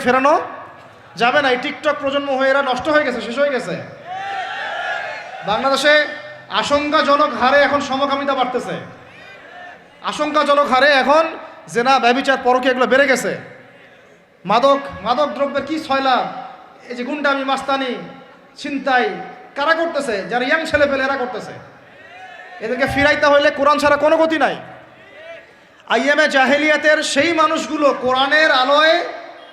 ফেরানো যাবে না। এই টিকটক প্রজন্ম হয়ে এরা নষ্ট হয়ে গেছে, শেষ হয়ে গেছে। বাংলাদেশে আশঙ্কাজনক হারে এখন সমকামিতা বাড়তেছে। আশঙ্কাজনক হারে এখন জেনা, ব্যবিচার পরকে এগুলো বেড়ে গেছে। মাদক মাদক দ্রব্যের কি ছয়লাভ এই যে গুন্ডামি, মাস্তানি, ছিনতাই, কারা করতেছে? যারা ইয়াং ছেলে পেলে এরা করতেছে। এদেরকে ফিরাইতে হইলে কোরআন ছাড়া কোনো গতি নাই। আইএমএ জাহেলিয়াতের সেই মানুষগুলো কোরআনের আলোয়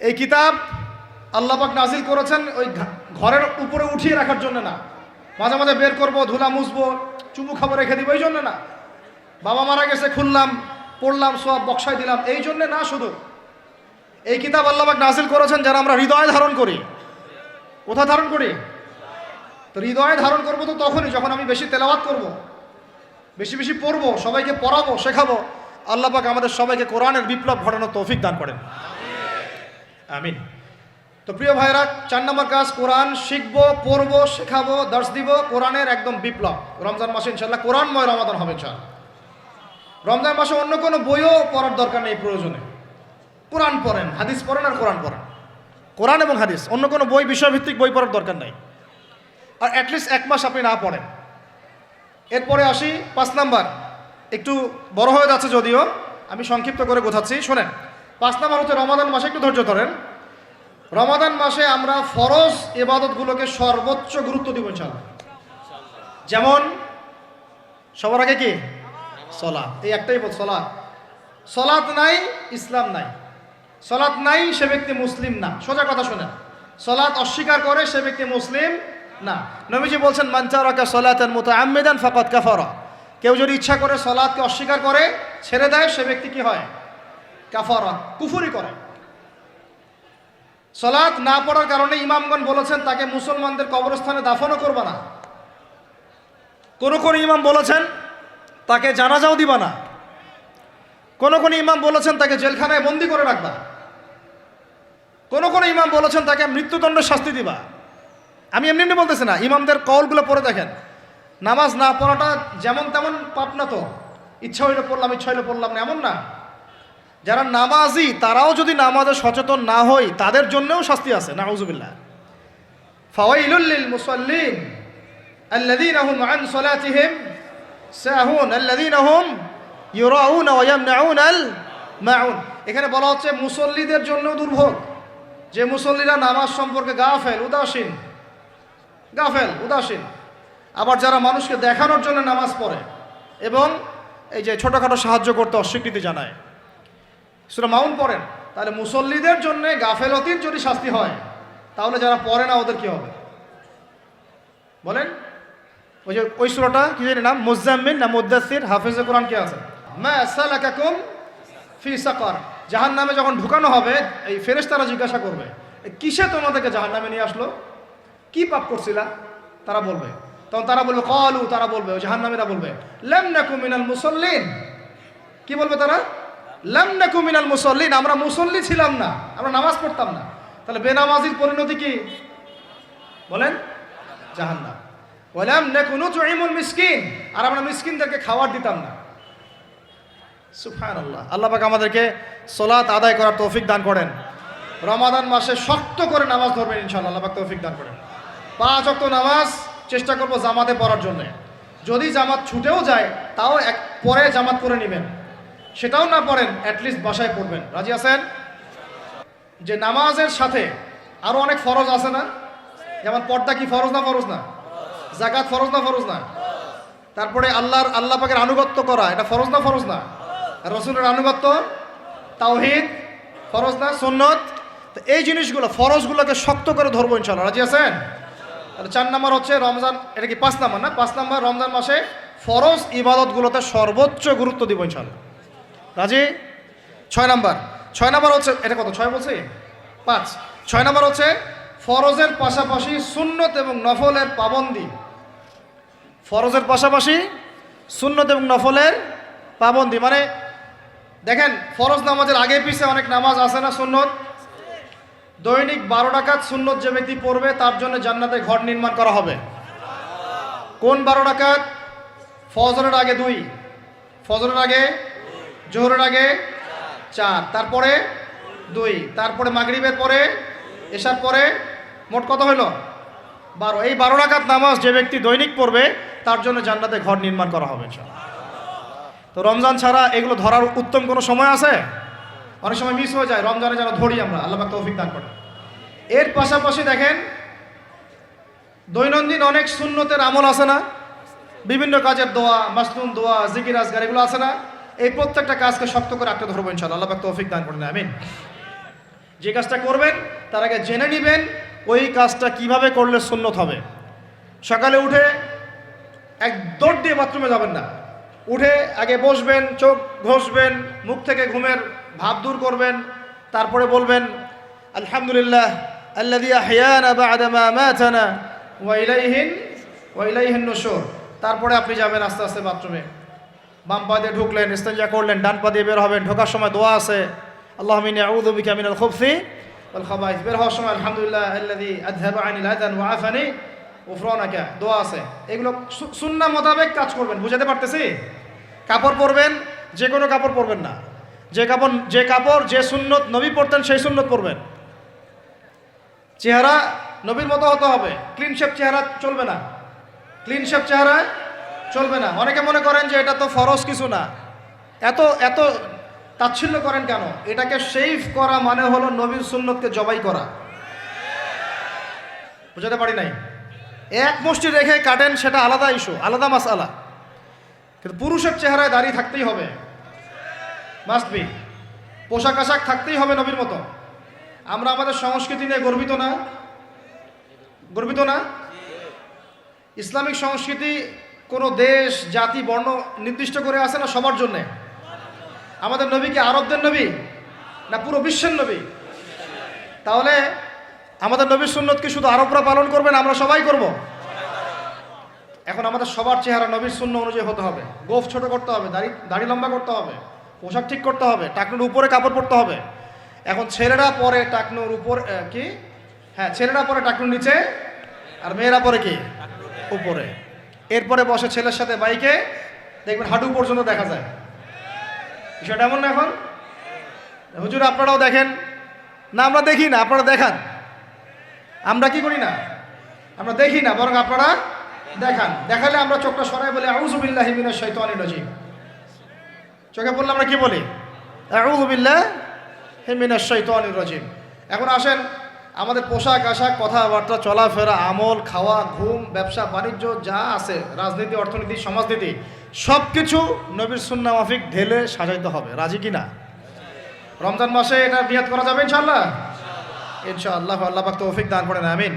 এই কিতাব আল্লাপাক নাজিল করেছেন ওই ঘরের উপরে উঠিয়ে রাখার জন্য না। মাঝে মাঝে বের করব, ধুলা মুছবো, চুমু খাব, রেখে দিব, এই জন্য না। বাবা মারা গেছে, খুললাম, পড়লাম, সব বক্সায় দিলাম, এই জন্যে না শুধু। এই কিতাব আল্লাপাক নাজিল করেছেন যারা আমরা হৃদয় ধারণ করি। কোথায় ধারণ করি? তো হৃদয়ে ধারণ করব তো তখনই, যখন আমি বেশি তেলাওয়াত করব। বেশি বেশি পড়ব, সবাইকে পড়াবো, শেখাবো আল্লাপাক আমাদের সবাইকে কোরআনের বিপ্লব ঘটানোর তৌফিক দান করেন। আমিন। তো প্রিয় ভাইরা চার নম্বর কাজ, কোরআন শিখব, পড়ব, শেখাবো, দর্শ দিব, কোরআনের একদম বিপ্লব। রমজান মাসে ইনশাল্লাহ কোরআনময় রমাদান হবে ইনশাল্লাহ রমজান মাসে অন্য কোনো বইও পড়ার দরকার নেই প্রয়োজনে। কোরআন পড়েন, হাদিস পড়েন আর কোরআন পড়েন। কোরআন এবং হাদিস, অন্য কোনো বই, বিষয়ভিত্তিক বই পড়ার দরকার নাই। আর অ্যাটলিস্ট এক মাস আপনি না পড়েন। এরপরে আসি, পাঁচ নাম্বার। একটু বড় হয়ে যাচ্ছে যদিও, আমি সংক্ষিপ্ত করে বোঝাচ্ছি শোনেন পাঁচ নাম্বার হচ্ছে রমাদান মাসে একটু ধৈর্য ধরেন। রমাদান মাসে আমরা ফরজ এবাদতগুলোকে সর্বোচ্চ গুরুত্ব দিব ইনশাল্লাহ যেমন, সবার আগে কি? সলাৎ। এই একটাই বল, সলাৎ। সলাৎ নাই, ইসলাম নাই। সলাৎ নাই, সে ব্যক্তি মুসলিম না। সোজা কথা শোনেন। সলাৎ অস্বীকার করে সে ব্যক্তি মুসলিম না। নবীজি বলছেন মানচারাকা সলাতের মতো আমেদান ফাকাত কাফারা। কেউ যদি ইচ্ছা করে সলাৎকে অস্বীকার করে, ছেড়ে দেয়, সে ব্যক্তি কি হয়? কাফারা, কুফুরি করে। সলাৎ না পড়ার কারণে ইমামগণ বলেছেন, তাকে মুসলমানদের কবরস্থানে দাফনও করবা না। কোন কোন ইমাম বলেছেন, তাকে জানাজাও দিবা না। কোন কোন ইমাম বলেছেন, তাকে জেলখানায় বন্দি করে রাখবা। কোন কোন ইমাম বলেছেন, তাকে মৃত্যুদণ্ড শাস্তি দিবা। আমি এমনি এমনি বলতেছি না, ইমামদের কলগুলো পড়ে দেখেন। নামাজ না পড়াটা যেমন তেমন পাপ না তো। ইচ্ছা হইলে পড়লাম, ইচ্ছা হইলে পড়লাম না, এমন না। যারা নামাজি, তারাও যদি নামাজে সচেতন না হয়, তাদের জন্যও শাস্তি আছে। নাউজুবিল্লাহ। ফাওয়াইলুল মুসাল্লিন আন সালাতিহিম সাহুন, আল্লাযীনা হুম ইউরাউনা ওয়া ইয়ামনাউনাল মাউন। এখানে বলা হচ্ছে মুসল্লিদের জন্যও দুর্ভোগ। যে মুসল্লিরা নামাজ সম্পর্কে গাফেল, উদাসীন গাফেল, উদাসীন। আবার যারা মানুষকে দেখানোর জন্য নামাজ পড়ে এবং এই যে ছোটোখাটো সাহায্য করতে অস্বীকৃতি জানায়। সুরা মাউন পড়েন, তাহলে মুসল্লিদের জন্য গাফেলতির যদি শাস্তি হয়, তাহলে যারা পড়ে না ওদের কি হবে? বলেন, ওই যে, ওই সুরাটা কি জানি নাম? মুজাম্মিন না মুদাসির হাফিজে কোরআন কে আছে? ফি সাকার। জাহান নামে যখন ঢুকানো হবে, এই ফেরেশতারা জিজ্ঞাসা করবে কিসে তোমাদেরকে জাহান নামে নিয়ে আসলো? কি পাপ করছিলা? তারা বলবে, তখন তারা বলবে, কলু, তারা বলবে ওই জাহান নামীরা বলবে, লেম নাকু মিনাল মুসল্লিন। কি বলবে তারা? লাম নাকু মিনাল মুসল্লিন, আমরা মুসল্লি ছিলাম না, আমরা নামাজ পড়তাম না। তাহলে বেনামাজির পরিণতি কি? বলেন, জাহান্নাম। বললাম নাকুনু তুইমুল মিসকিন, আর আমরা মিসকিনদেরকে খাবার দিতাম না। সুবহানাল্লাহ। আল্লাহ পাক আমাদেরকে সোলাত আদায় করার তৌফিক দান করেন। রমাদান মাসে শক্ত করে নামাজ ধরবেন ইনশাআল্লাহ, আল্লাহ পাক তৌফিক দান করেন। পাঁচ অক্ত নামাজ চেষ্টা করব জামাতে পড়ার জন্য। যদি জামাত ছুটেও যায়, তাও এক পরে জামাত করে নেবেন। সেটাও না পড়েন অ্যাটলিস্ট বাসায় পড়বেন রাজি আছেন? যে নামাজের সাথে আরও অনেক ফরজ আছে না? যেমন পর্দা কি ফরজ না ফরজ না? জাকাত ফরজ না ফরজ না? তারপরে আল্লাহর, আল্লাহ পাকের আনুগত্য করা, এটা ফরজ না ফরজ না? রসুলের আনুগত্য? তাওহিদ ফরজ না? সুন্নত? তো এই জিনিসগুলো, ফরজগুলোকে শক্ত করে ধরবো ইনশাল্লাহ রাজি আছেন? তাহলে চার নাম্বার হচ্ছে রমজান, এটা কি পাঁচ নাম্বার না? পাঁচ নাম্বার রমজান মাসে ফরজ ইবাদতগুলোতে সর্বোচ্চ গুরুত্ব দিব ইনশাল্লাহ রাজি? ছয় নাম্বার। ছয় নাম্বার হচ্ছে, এটা কত? ছয় বলছি? পাঁচ। ছয় নম্বর হচ্ছে, ফরজের পাশাপাশি সুন্নত এবং নফলের পাবন্দি। ফরজের পাশাপাশি সুন্নত এবং নফলের পাবন্দি। মানে দেখেন, ফরজ নামাজের আগে পিছে অনেক নামাজ আছে না সুন্নত? দৈনিক বারো টাকাত সুন্নত যে ব্যক্তি পড়বে, তার জন্য জান্নাতে ঘর নির্মাণ করা হবে। কোন বারো টাকাত ফজরের আগে দুই। ফজরের আগে জোহরের আগে চার, তারপরে দুই, তারপরে মাগরিবের পরে এসার পরে মোট কত হলো? বারো। এই বারো রাকাত নামাজ যে ব্যক্তি দৈনিক পড়বে, তার জন্য জান্নাতে ঘর নির্মাণ করা হবে তো রমজান ছাড়া এগুলো ধরার উত্তম কোনো সময় আছে? অনেক সময় মিস হয়ে যায়। রমজানে যেন ধরি আমরা, আল্লাহ তৌফিক দান করে এর পাশাপাশি দেখেন, দৈনন্দিন অনেক শূন্যতের আমল আছে না? বিভিন্ন কাজের দোয়া, মাসনুন দোয়া, জিকির আজগার, এগুলো আছে না? এই প্রত্যেকটা কাজকে শক্ত করে আঁকড়ে ধরবো ইনশাল্লাহ আল্লাহ তৌফিক দান করেন, আমিন। যে কাজটা করবেন, তার আগে জেনে নেবেন ওই কাজটা কীভাবে করলে সুন্নত হবে। সকালে উঠে এক দৌড় দিয়ে বাথরুমে যাবেন না। উঠে আগে বসবেন, চোখ ঘষবেন, মুখ থেকে ঘুমের ভাব দূর করবেন, তারপরে বলবেন, আলহামদুলিল্লাহ নুশুর। তারপরে আপনি যাবেন আস্তে আস্তে বাথরুমে। বাম পা দিয়ে ঢুকলেন, ইস্তেঞ্জা করলেন, ডান পা দিয়ে বের হবেন, ঢোকার সময় দোয়া আছে। আল্লাহ মিনি আউযু বিকা মিনাল খুবসি খাবাইস। বের হওয়ার সময় আলহামদুলিল্লাহ আল্লাযী আযহাবা আনিল দোয়া আছে। এগুলো সুন্নাহ মোতাবেক কাজ করবেন, বুঝাতে পারতেছি? কাপড় পরবেন, যে কোনো কাপড় পরবেন না। যে কাপড় যে কাপড়, যে সুন্নত নবী পরতেন, সেই সুন্নত পরবেন। চেহারা নবীর মতো হতে হবে। ক্লিন শেপ চেহারা চলবে না। ক্লিন শেপ চেহারা চলবে না। অনেকে মনে করেন যে এটা তো ফরজ কিছু না। এত এত তাচ্ছিল্য করেন কেন? এটাকে শেভ করা মানে হলো নবীর সুন্নতকে জবাই করা। বুঝাতে পারি নাই? এক মুষ্টি রেখে কাটেন সেটা আলাদা ইস্যু আলাদা মাসালা। কিন্তু পুরুষের চেহারায় দাঁড়িয়ে থাকতেই হবে। মাস্ট বি পোশাক আশাক থাকতেই হবে নবীর মতো। আমরা আমাদের সংস্কৃতি নিয়ে গর্বিত না? গর্বিত না? ইসলামিক সংস্কৃতি কোনো দেশ, জাতি, বর্ণ নির্দিষ্ট করে আসে না সবার জন্যে? আমাদের নবী কি আরবদের নবী? না পুরো বিশ্বের নবী? তাহলে আমাদের নবীর সুন্নত কি শুধু আরবরা পালন করবেন আমরা সবাই করব? এখন আমাদের সবার চেহারা নবীর শূন্য অনুযায়ী হতে হবে। গোফ ছোট করতে হবে, দাড়ি দাড়ি লম্বা করতে হবে, পোশাক ঠিক করতে হবে, টাকনুর উপরে কাপড় পরতে হবে। এখন ছেলেরা পরে টাকনুর উপর কি? হ্যাঁ ছেলেরা পরে টাকনুর নিচে, আর মেয়েরা পরে কি? উপরে। এরপরে বসে ছেলের সাথে বাইকে দেখবেন হাঁটু পর্যন্ত দেখা যায়। বিষয়টা এমন না এখন? হুজুর, আপনারাও দেখেন। না, আমরা দেখি না, আপনারা দেখান। আমরা কি করি না? আমরা দেখি না, বরং আপনারা দেখান। দেখালে আমরা চোখটা সরাই বলি আউজুবিল্লাহ মিনাশ শাইতানির রাজিম। চোখে পড়লে আমরা কি বলি? আউজুবিল্লাহ মিনাশ শাইতানির রাজিম। এখন আসেন আমাদের পোশাক, আশাক, কথাবার্তা, চলাফেরা, আমল, খাওয়া, ঘুম, ব্যবসা, বাণিজ্য, যা আছে, রাজনীতি, অর্থনীতি, সমাজনীতি সব কিছু নবীর সুন্না মাফিক ঢেলে সাজাইতে হবে। রাজি কিনা রমজান মাসে এটা বিয়াদ করা যাবে ইনশাল্লাহ ইনশাআল্লাহ। আল্লাহ তৌফিক দান না আমিন।